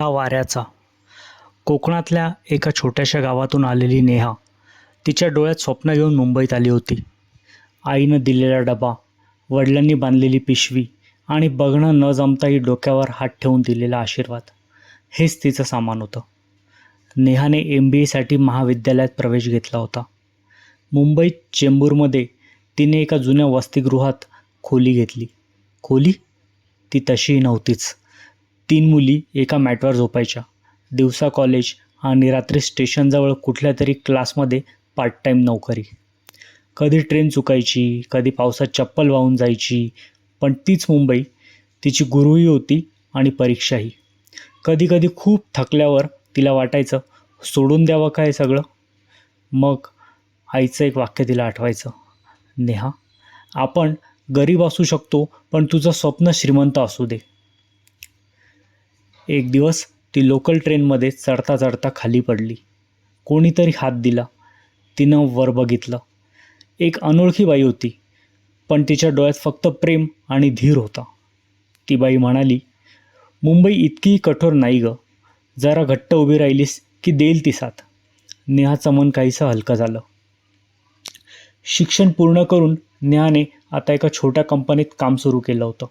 हा वाऱ्याचा. कोकणातल्या एका छोट्याशा गावातून आलेली नेहा तिच्या डोळ्यात स्वप्न घेऊन मुंबईत आली होती. आईनं दिलेला डबा वडिलांनी बांधलेली पिशवी आणि बघणं न जमताही डोक्यावर हात ठेवून दिलेला आशीर्वाद. हेच तिचं सामान होतं. नेहाने एम बी एसाठी महाविद्यालयात प्रवेश घेतला होता. मुंबईत चेंबूरमध्ये तिने एका जुन्या वसतिगृहात खोली घेतली. खोली? ती तशीही नव्हतीच. तीन मुली एका मॅटवर झोपायच्या. दिवसा कॉलेज आणि रात्री स्टेशनजवळ कुठल्या तरी क्लासमध्ये पार्ट टाईम नोकरी. कधी ट्रेन चुकायची कधी पावसात चप्पल वाहून जायची पण तीच मुंबई तिची गुरुही होती आणि परीक्षाही. कधी कधी खूप थकल्यावर तिला वाटायचं सोडून द्यावं काय सगळं? मग आईचं एक वाक्य तिला आठवायचं नेहा आपण गरीब असू शकतो पण तुझं स्वप्न श्रीमंत असू दे. एक दिवस ती लोकल ट्रेनमध्ये चढता चढता खाली पडली. कोणीतरी हात दिला. तिनं वर बघितलं. एक अनोळखी बाई होती पण तिच्या डोळ्यात फक्त प्रेम आणि धीर होता. ती बाई म्हणाली मुंबई इतकी कठोर नाही ग. जरा घट्ट उभी राहिलीस की देईल ती साथ. नेहाचं मन काहीसं हलकं झालं. शिक्षण पूर्ण करून नेहाने आता एका छोट्या कंपनीत काम सुरू केलं होतं.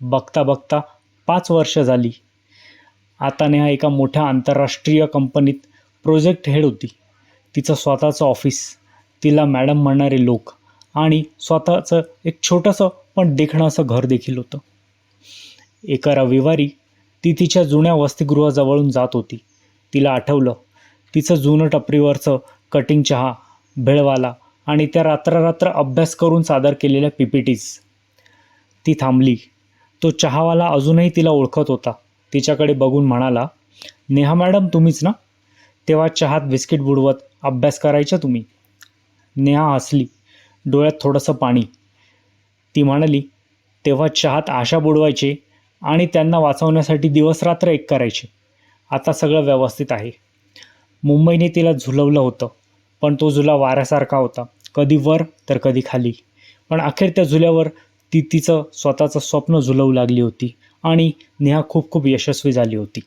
बघता बघता पाच वर्ष झाली. आता नेहा एका मोठ्या आंतरराष्ट्रीय कंपनीत प्रोजेक्ट हेड होती. तिचं स्वतःचं ऑफिस तिला मॅडम म्हणणारे लोक आणि स्वतःचं एक छोटंसं पण देखणं असं घर देखील होतं. एका रविवारी ती तिच्या जुन्या वसतिगृहाजवळून जात होती. तिला आठवलं तिचं जुनं टपरीवरचं कटिंग चहा भेळवाला आणि त्या रात्ररात्र अभ्यास करून सादर केलेल्या पी पी टीज. ती थांबली. तो चहावाला अजूनही तिला ओळखत होता. तिच्याकडे बघून म्हणाला नेहा मॅडम तुम्हीच ना? तेव्हा चहात बिस्किट बुडवत अभ्यास करायच्या तुम्ही? नेहा हसली डोळ्यात थोडंसं पाणी. ती म्हणाली तेव्हा चहात आशा बुडवायचे आणि त्यांना वाचवण्यासाठी दिवसरात्र एक करायचे. आता सगळं व्यवस्थित आहे. मुंबईने तिला झुलवलं होतं पण तो झुला वाऱ्यासारखा होता. कधी वर तर कधी खाली. पण अखेर त्या झुल्यावर ती तिचं स्वतःचं स्वप्न झुलवू लागली होती. आणि नेहा खूप खूप यशस्वी झाली होती.